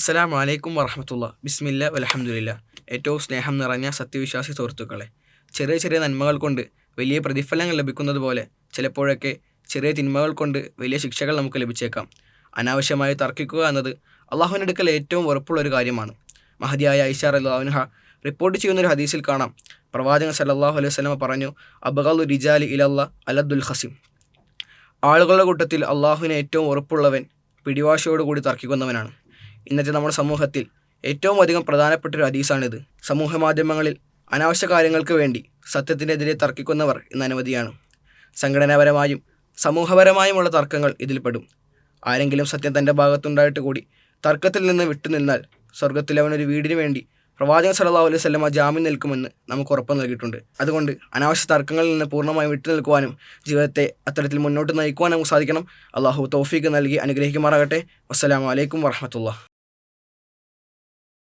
അസ്സലാമു അലൈക്കും വറഹമത്തുള്ള. ബിസ്മില്ല വലഹമുല്ല ഏറ്റവും സ്നേഹം നിറഞ്ഞ സത്യവിശ്വാസി സുഹൃത്തുക്കളെ ചെറിയ ചെറിയ നന്മകൾ കൊണ്ട് വലിയ പ്രതിഫലങ്ങൾ ലഭിക്കുന്നത് പോലെ ചിലപ്പോഴൊക്കെ ചെറിയ തിന്മകൾ കൊണ്ട് വലിയ ശിക്ഷകൾ നമുക്ക് ലഭിച്ചേക്കാം. അനാവശ്യമായി തർക്കിക്കുക എന്നത് അള്ളാഹുവിനെടുക്കൽ ഏറ്റവും ഉറപ്പുള്ള ഒരു കാര്യമാണ്. മഹദിയായ ഐഷാർ അള്ളാഹുൻഹ റിപ്പോർട്ട് ചെയ്യുന്ന ഒരു ഹദീസിൽ കാണാം. പ്രവാചകൻ സല്ലല്ലാഹു അലൈഹി സ്വലമ പറഞ്ഞു അബഗലു റിജാലി ഇലല്ല അലദ്ദുൽ ഹസിം ആളുകളുടെ കൂട്ടത്തിൽ അള്ളാഹുവിന് ഏറ്റവും ഉറപ്പുള്ളവൻ പിടിവാശിയോടുകൂടി തർക്കിക്കുന്നവനാണ്. ഇന്നത്തെ നമ്മുടെ സമൂഹത്തിൽ ഏറ്റവും അധികം പ്രധാനപ്പെട്ട ഒരു ഹദീസാണിത്. സമൂഹ മാധ്യമങ്ങളിൽ അനാവശ്യ കാര്യങ്ങൾക്ക് വേണ്ടി സത്യത്തിനെതിരെ തർക്കിക്കുന്നവർ ഇന്ന് അനവധിയാണ് സംഘടനാപരമായും സമൂഹപരമായുമുള്ള തർക്കങ്ങൾ ഇതിൽപ്പെടും. ആരെങ്കിലും സത്യം തന്റെ ഭാഗത്തുണ്ടായിട്ട് കൂടി തർക്കത്തിൽ നിന്ന് വിട്ടുനിന്നാൽ സ്വർഗത്തിൽ അവനൊരു വീടിന് വേണ്ടി പ്രവാചകൻ സല്ലല്ലാഹു അലൈഹി സ്വലമ ജാമ്യം നിൽക്കുമെന്ന് നമുക്ക് ഉറപ്പ് നൽകിയിട്ടുണ്ട്. അതുകൊണ്ട് അനാവശ്യ തർക്കങ്ങളിൽ നിന്ന് പൂർണമായും വിട്ടു നിൽക്കുവാനും ജീവിതത്തെ അത്തരത്തിൽ മുന്നോട്ട് നയിക്കുവാനും നമുക്ക് സാധിക്കണം. അള്ളാഹു തോഫീക്ക് നൽകി അനുഗ്രഹിക്കുമാറാകട്ടെ. വസ്സലാമു അലൈക്കും വറഹമത്തുള്ള